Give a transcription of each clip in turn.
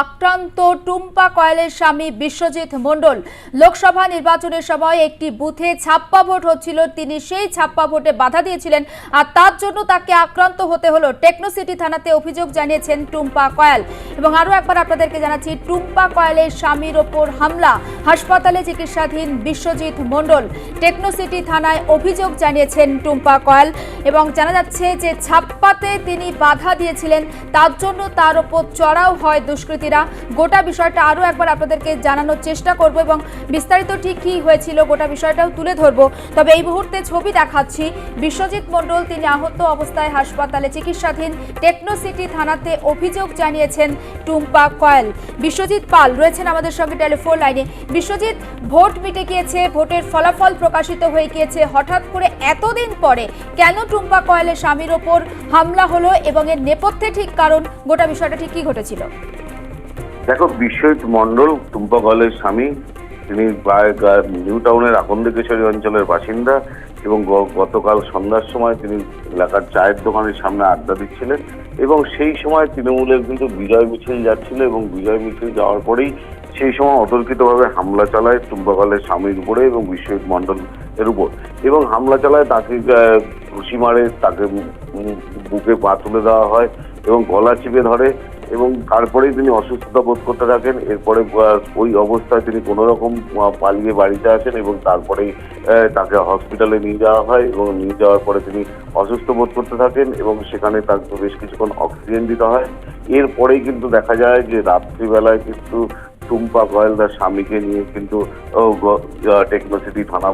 আক্রান্ত টুম্পা কয়েলের স্বামী বিশ্বজিৎ মণ্ডল। লোকসভা নির্বাচনের সময় একটি বুথে ছাপ্পা ভোট হচ্ছিল, তিনি সেই ছাপ্পা ভোটে বাধা দিয়েছিলেন আর তার জন্য তাকে আক্রান্ত হতে হলো। টেকনোসিটি থানাতে অভিযোগ জানিয়েছেন টুম্পা কয়াল। এবং আরও একবার আপনাদেরকে জানাচ্ছি, টুম্পা কয়ালের স্বামীর ওপর হামলা। হাসপাতালে চিকিৎসাধীন বিশ্বজিৎ মণ্ডল। টেকনোসিটি থানায় অভিযোগ জানিয়েছেন টুম্পা কয়াল এবং জানা যাচ্ছে যে ছাপ্পাতে তিনি বাধা দিয়েছিলেন, তার জন্য তার ওপর চড়াও হয় দুষ্কৃতীরা গোটা বিষয়টা আরও একবার আপনাদেরকে জানানোর চেষ্টা করব এবং বিস্তারিত ঠিক কী হয়েছিল গোটা বিষয়টাও তুলে ধরবো। তবে এই মুহূর্তে ছবি দেখাচ্ছি, বিশ্বজিৎ মণ্ডল, তিনি আহত অবস্থায় হাসপাতালে চিকিৎসাধীন টেকনোসিটি থানাতে অভিযোগ জানিয়েছেন টুম্পা কয়েল। বিশ্বজিৎ পাল রয়েছেন আমাদের সঙ্গে টেলিফোন লাইনে। বিশ্বজিৎ, ভোট মিটে গিয়েছে, ভোটের ফলাফল প্রকাশিত হয়ে গিয়েছে। হঠাৎ করে এতদিন পরে কেন টুম্পা কয়েলের স্বামীর ওপর হামলা হলো এবং এর নেপথ্যে ঠিক কারণ, গোটা বিষয়টা ঠিক কী ঘটেছিল? দেখো, বিশ্বজিৎ মন্ডল টুম্পা স্বামী, তিনি নিউ টাউনের আকন্দিকেশ্বরী অঞ্চলের বাসিন্দা এবং গতকাল সন্ধ্যার সময় তিনি এলাকার চায়ের দোকানের সামনে আড্ডা দিচ্ছিলেন এবং সেই সময় তৃণমূলের কিন্তু বিজয় মিছিল যাচ্ছিল এবং বিজয় মিছিল যাওয়ার পরেই সেই সময় অতর্কিতভাবে হামলা চালায় টুম্পাকালের স্বামীর উপরে এবং বিশ্বজিৎ মন্ডল এর উপর। এবং হামলা চালায় তাকে ঘুষি মারে, তাকে বুকে পা তুলে দেওয়া হয় এবং গলা চিপে ধরে এবং তারপরেই তিনি অসুস্থতা বোধ করতে থাকেন, এরপরে ওই অবস্থায় তিনি কোনো রকম পালিয়ে বাড়িতে আসেন এবং তারপরেই তাকে হসপিটালে নিয়ে যাওয়া হয় এবং নিয়ে যাওয়ার পরে তিনি অসুস্থ বোধ করতে থাকেন এবং সেখানে তাকে বেশ কিছুক্ষণ অক্সিজেন দিতে হয়। এরপরেই কিন্তু দেখা যায় যে রাত্রিবেলায় কিন্তু টুম্পা গোয়েল তার স্বামীকে নিয়ে কিন্তু টেকনোসিটি থানা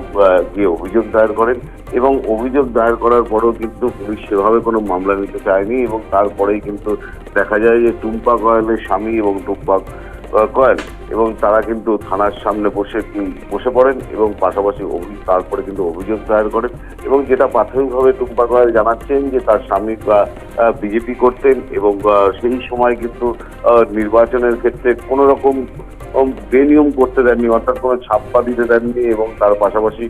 গিয়ে অভিযোগ দায়ের করেন এবং অভিযোগ দায়ের করার পরেও কিন্তু পুলিশ সেভাবে কোনো মামলা নিতে চায়নি এবং তারপরেই কিন্তু দেখা যায় যে টুম্পা গোয়েলের স্বামী এবং টুম্পা কয়েল এবং তারা কিন্তু থানার সামনে বসে বসে পড়েন এবং পাশাপাশি তারপরে কিন্তু অভিযোগ দায়ের করেন এবং যেটা প্রাথমিকভাবে টুম্পা কয়েল জানাচ্ছেন যে তার স্বামী বিজেপি করতেন এবং সেই সময় কিন্তু নির্বাচনের ক্ষেত্রে কোনো রকম বেনিয়ম করতে দেননি অর্থাৎ কোনো ছাপ্পা দিতে দেননি এবং তার পাশাপাশি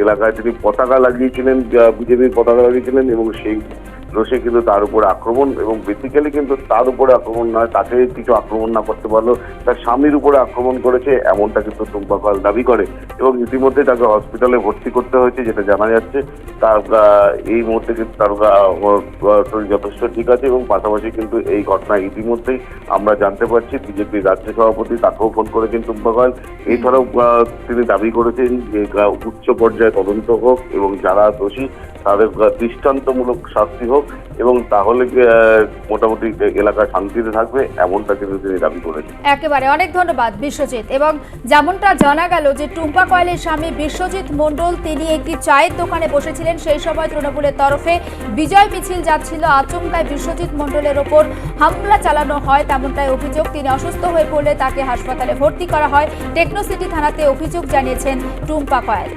এলাকায় তিনি পতাকা লাগিয়েছিলেন বিজেপির পতাকা লাগিয়েছিলেন এবং সেই রোষে কিন্তু তার উপরে আক্রমণ এবং বেসিক্যালি কিন্তু তার উপরে আক্রমণ নয়, তাকে কিছু আক্রমণ না করতে পারলেও তার স্বামীর উপরে আক্রমণ করেছে এমনটা কিন্তু টুম্পা দাবি করে এবং ইতিমধ্যে তাকে হসপিটালে ভর্তি করতে হয়েছে যেটা জানা যাচ্ছে। তার এই মুহূর্তে কিন্তু তার যথেষ্ট ঠিক আছে এবং পাশাপাশি কিন্তু এই ঘটনা ইতিমধ্যেই আমরা জানতে পারছি। বিজেপির রাজ্য সভাপতি তাকেও ফোন করেছেন টুম্পা কয়েল এছাড়াও তিনি দাবি করেছেন যে উচ্চ পর্যায়ে তদন্ত হোক এবং যারা দোষী তাদের দৃষ্টান্তমূলক শাস্তি হোক এবং তাহলে মোটামুটি এলাকা শান্তিতে থাকবে, এমনটা কিন্তু তিনি দাবি করেছেন। একেবারে, অনেক ধন্যবাদ বিশ্বজিৎ। এবং যেমনটা জানা গেল যে টুম্পা কয়েলের স্বামী বিশ্বজিৎ মণ্ডল, তিনি একটি চায়ের দোকানে বসেছিলেন। সেই সময় তৃণমূলের তরফে বিজয় মিছিল যাচ্ছিল। আচমকায় বিশ্বজিৎ মণ্ডলের ওপর হামলা চালানো হয় তেমনটাই অভিযোগ। তিনি অসুস্থ হয়ে পড়লে তাকে হাসপাতালে ভর্তি করা হয়। টেকনোসিটি থানাতে অভিযোগ জানিয়েছেন টুম্পা কয়েল।